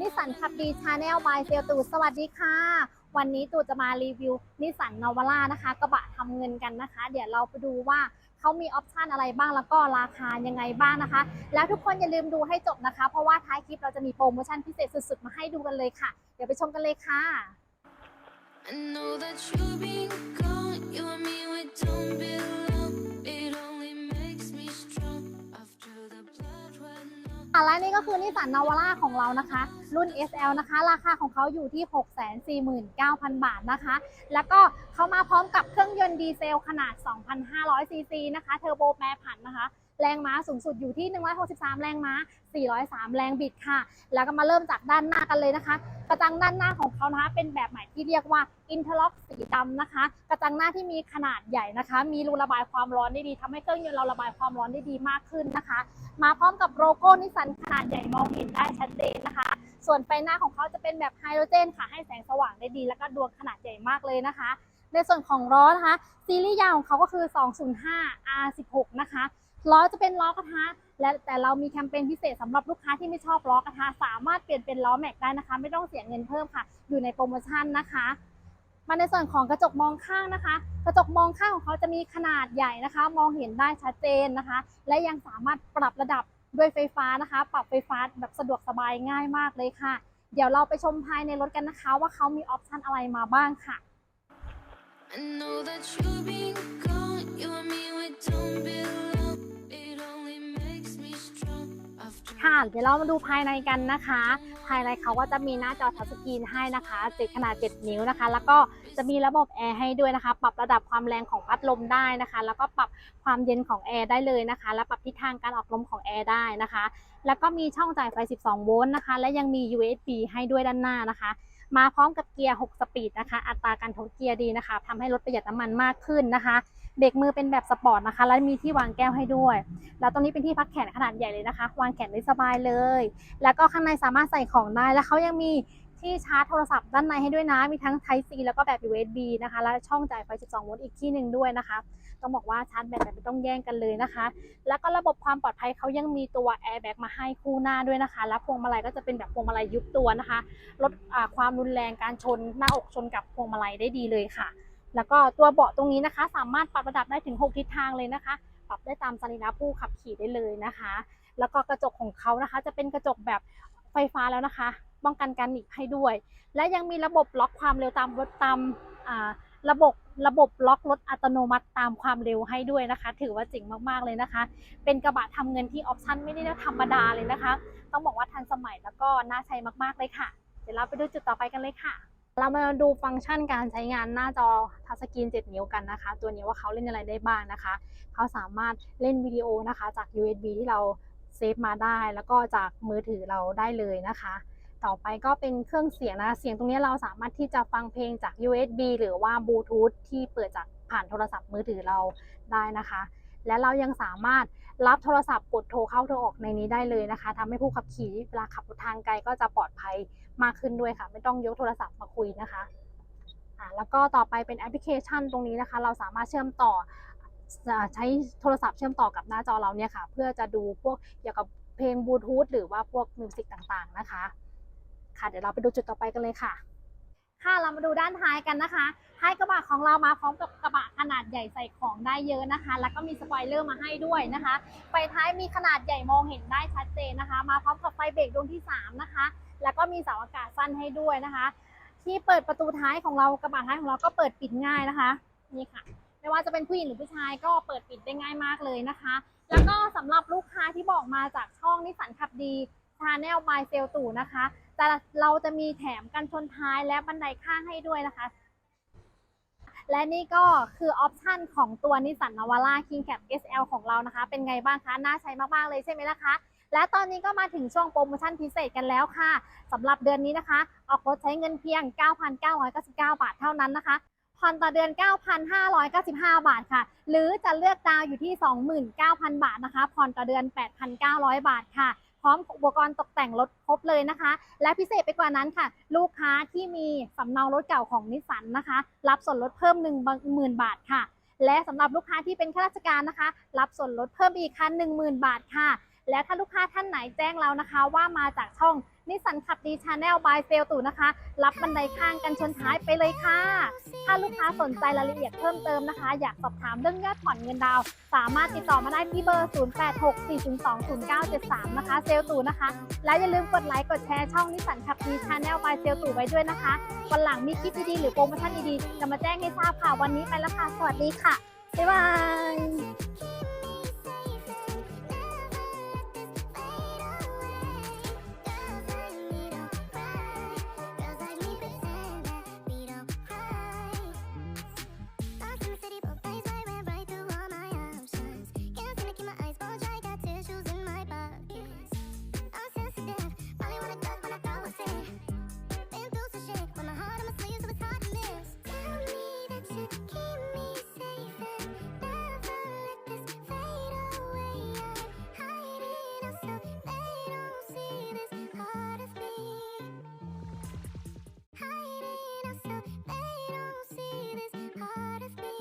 นิสสันขับดีชาแนลบายเซลตูสวัสดีค่ะ วันนี้ตูจะมารีวิวนิสสันนาวาร่านะคะกระบะทำเงินกันนะคะ เดี๋ยวเราไปดูว่าเขามีออปชันอะไรบ้างแล้วก็ราคายังไงบ้างนะคะ แล้วทุกคนอย่าลืมดูให้จบนะคะ เพราะว่าท้ายคลิปเราจะมีโปรโมชั่นพิเศษสุดๆ มาให้ดูกันเลยค่ะ เดี๋ยวไปชมกันเลยค่ะ และนี่ก็คือนิสสันนาวาร่าของเรานะคะ รุ่น SL นะคะ ราคาของเขาอยู่ที่ 649,000 บาทนะคะ แล้วก็เขามาพร้อมกับเครื่องยนต์ดีเซลขนาด 2,500ซีซีนะคะ เทอร์โบแปรผันนะคะ แรงม้าสูงสุดอยู่ที่ 163 แรงม้า 403 แรงบิดค่ะ แล้วก็มาเริ่มจากด้านหน้ากันเลยนะคะ กระจังด้านหน้าของเขานะคะ เป็นแบบใหม่ที่เรียกว่า Interlock สีดำนะคะ กระจังหน้าที่มีขนาดใหญ่นะคะ มีรูระบายความร้อนได้ดีทำให้เครื่องยนต์เราระบายความร้อนได้ดีมากขึ้นนะคะ มาพร้อมกับโลโก้นิสสันขนาดใหญ่มองเห็นได้ชัดเจนนะคะ ส่วนไฟหน้าของเขาจะเป็นแบบไฮโดรเจนค่ะ ให้แสงสว่างได้ดี แล้วก็ดวงขนาดใหญ่มากเลยนะคะ ในส่วนของล้อนะคะ ซีรีส์ยาวของเขาก็คือ 205 R16 นะคะ ล้อจะเป็นล้อกระทะและแต่เรามีแคมเปญพิเศษสำหรับลูกค้าที่ไม่ชอบล้อกระทะสามารถเปลี่ยนเป็นล้อแม็กได้นะคะ ไม่ต้องเสียเงินเพิ่มค่ะ อยู่ในโปรโมชั่นนะคะมาในส่วนของกระจกมองข้างนะคะ กระจกมองข้างของเขาจะมีขนาดใหญ่นะคะ มองเห็นได้ชัดเจนนะคะ และยังสามารถปรับระดับด้วยไฟฟ้านะคะ ปรับไฟฟ้าแบบสะดวกสบายง่ายมากเลยค่ะ เดี๋ยวเราไปชมภายในรถกันนะคะ ว่าเขามีออปชันอะไรมาบ้างค่ะ ค่ะ เดี๋ยวเรามาดูภายในกันนะคะ ภายในเขาก็จะมีหน้าจอทัชสกรีนให้นะคะติดขนาด 7 นิ้วนะคะ แล้วก็จะมีระบบแอร์ให้ด้วยนะคะ ปรับระดับความแรงของพัดลมได้นะคะ แล้วก็ปรับความเย็นของแอร์ได้เลยนะคะ และปรับทิศทางการออกลมของแอร์ได้นะคะ แล้วก็มีช่องจ่ายไฟ 12 โวลต์นะคะ และยังมี USB ให้ด้วยด้านหน้านะคะมาพร้อมกับเกียร์ 6 สปีดนะคะ อัตราการทดเกียร์ดีนะคะทำให้รถประหยัดน้ำมันมากขึ้นนะคะ เบรกมือเป็นแบบสปอร์ตนะคะ และมีที่วางแก้วให้ด้วย แล้วตรงนี้เป็นที่พักแขนขนาดใหญ่เลยนะคะ วางแขนได้สบายเลย แล้วก็ข้างในสามารถใส่ของได้ แล้วเขายังมีที่ชาร์จโทรศัพท์ด้านในให้ด้วยนะ มีทั้ง Type C แล้วก็แบบ USB นะคะ และช่องจ่ายไฟ 12 โวลต์อีกที่หนึ่งด้วยนะคะ ต้องบอกว่าชาร์จแบตแบบไม่ต้องแย่งกันเลยนะคะ แล้วก็ระบบความปลอดภัยเขายังมีตัว airbag มาให้คู่หน้าด้วยนะคะ และพวงมาลัยก็จะเป็นแบบพวงมาลัยยุบตัวนะคะ ลดความรุนแรงการชนหน้าอกชนกับพวงมาลัยได้ดีเลยค่ะ แล้วก็ตัวเบาะตรงนี้นะคะ สามารถปรับระดับได้ถึง 6 ทิศทางเลยนะคะ ปรับได้ตามสรีระผู้ขับขี่ได้เลยนะคะ แล้วก็กระจกของเขานะคะ จะเป็นกระจกแบบไฟฟ้าแล้วนะคะ ป้องกันการหนีบให้ด้วย และยังมีระบบล็อกความเร็วตามรถตามระบบระบบล็อกรถอัตโนมัติตามความเร็วให้ด้วยนะคะ ถือว่าเจ๋งมากๆเลยนะคะ เป็นกระบะทำเงินที่ออปชั่นไม่ได้ธรรมดาเลยนะคะ ต้องบอกว่าทันสมัยแล้วก็น่าใช้มากๆเลยค่ะ เดี๋ยวเราไปดูจุดต่อไปกันเลยค่ะ เรามาดูฟังก์ชันการใช้งานหน้าจอทัชสกรีน 7 นิ้วกันนะคะ ตัวนี้ว่าเขาเล่นอะไรได้บ้างนะคะ เขาสามารถเล่นวิดีโอนะคะจาก USB ที่เราเซฟมาได้ แล้วก็จากมือถือเราได้เลยนะคะ ต่อไปก็เป็นเครื่องเสียงนะ เสียงตรงนี้เราสามารถที่จะฟังเพลงจาก USB หรือว่าบลูทูธที่เปิดจากผ่านโทรศัพท์มือถือเราได้นะคะ และเรายังสามารถรับโทรศัพท์กดโทรเข้าโทรออกในนี้ได้เลยนะคะทำให้ผู้ขับขี่เวลาขับรถทางไกลก็จะปลอดภัย มากขึ้นด้วยค่ะ ไม่ต้องยกโทรศัพท์มาคุยนะคะอ่าแล้วก็ต่อไปเป็นแอปพลิเคชันตรงนี้นะคะ เราสามารถเชื่อมต่อใช้โทรศัพท์เชื่อมต่อกับหน้าจอเราเนี่ยค่ะ เพื่อจะดูพวกเกี่ยวกับเพลงบลูทูธหรือว่าพวกมิวสิกต่างๆนะคะ ค่ะเดี๋ยวเราไปดูจุดต่อไปกันเลยค่ะ ค่ะเรามาดูด้านท้ายกันนะคะท้ายกระบะของเรามาพร้อมกับกระบะขนาดใหญ่ใส่ของได้เยอะนะคะ แล้วก็มีสปอยเลอร์มาให้ด้วยนะคะไฟท้ายมีขนาดใหญ่มองเห็นได้ชัดเจนนะคะ มาพร้อม เบรกดวงที่ 3 นะคะ แล้วก็มีเสาอากาศสั้นให้ด้วยนะคะ ที่เปิดประตูท้ายของเรากระบะท้ายของเราก็เปิดปิดง่ายนะคะนี่ค่ะไม่ว่าจะเป็นผู้หญิงหรือผู้ชายก็เปิดปิดได้ง่ายมากเลยนะคะ แล้วก็สำหรับลูกค้าที่บอกมาจากช่องนิสสันขับดีชาแนลบายเซลตู่นะคะแต่เราจะมีแถมกันชนท้ายและบันไดข้างให้ด้วยนะคะ และนี่ก็คือออปชันของตัวนิสสันนาวาร่า King Cap SL ของเรานะคะ เป็นไงบ้างคะ น่าใช้มาก ๆ เลยใช่ไหมล่ะคะ และตอนนี้ก็มาถึงช่วงโปรโมชั่นพิเศษกันแล้วค่ะสำหรับเดือนนี้นะคะ ออกรถใช้เงินเพียง 9,999 บาทเท่านั้นนะคะผ่อนต่อเดือน 9,595 บาทค่ะ หรือจะเลือกดาวอยู่ที่ 29,000 บาทนะคะ ผ่อนต่อเดือน 8,900 บาทค่ะ พร้อมอุปกรณ์ตกแต่งรถครบเลยนะคะ และพิเศษไปกว่านั้นค่ะ ลูกค้าที่มีสำเนารถเก่าของนิสสันนะคะ รับส่วนลดเพิ่ม 1 0,000 บาทค่ะ และสำหรับลูกค้าที่เป็นข้าราชการนะคะ รับส่วนลดเพิ่มอีกค่ะ10,000 บาทค่ะ และถ้าลูกค้าท่านไหนแจ้งเรานะคะ ว่ามาจากช่องนิสสันขับดีชาแนลบายเซลตู่นะคะ รับบันไดข้างกันชนท้ายไปเลยค่ะ ถ้าลูกค้าสนใจรายละเอียดเพิ่มเติมนะคะ อยากสอบถามเรื่องยอดผ่อนเงินดาว สามารถติดต่อมาได้ที่เบอร์ 0864020973 นะคะ เซลตู่นะคะ และอย่าลืมกดไลค์กดแชร์ช่องนิสสันขับดีชาแนลบายเซลตู่ไว้ด้วยนะคะ วันหลังมีคลิปดีๆหรือโปรโมชั่นดีๆจะมาแจ้งให้ทราบค่ะวันนี้ไปแล้วค่ะสวัสดีค่ะบ๊ายบาย